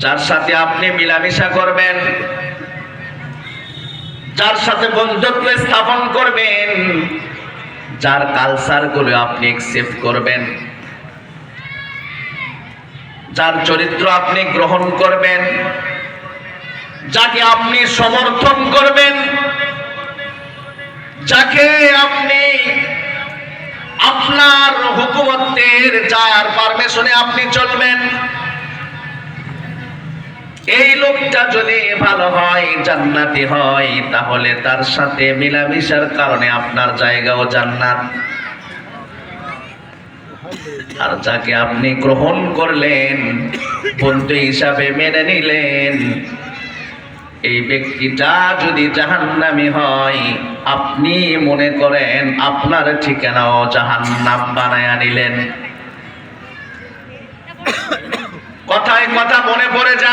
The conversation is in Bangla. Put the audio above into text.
যার সাথে আপনি মিলামিশা করবেন, যার সাথে বন্ধুত্ব স্থাপন করবেন, যার কালচারগুলো আপনি একসেপ্ট করবেন, যার চরিত্র আপনি গ্রহণ করবেন, যাকে আপনি সমর্থন করবেন, যাকে আপনি আপনার হুকুমতের যার পারমিশনে আপনি চলবেন। এই লোকটা যদি ভালো হয়, জান্নাতি হয়, তাহলে তার সাথে মিলামিশার কারণে আপনার জায়গাও জান্নাত। আর যাকে আপনি গ্রহণ করলেন, বন্ধু হিসাবে মেনে নিলেন, এই ব্যক্তিটা যদি জাহান্নামি হয়, আপনি মনে করেন আপনার ঠিকানাও জাহান্নাম বানায় নিলেন। কথায় কথা মনে পড়ে যায়।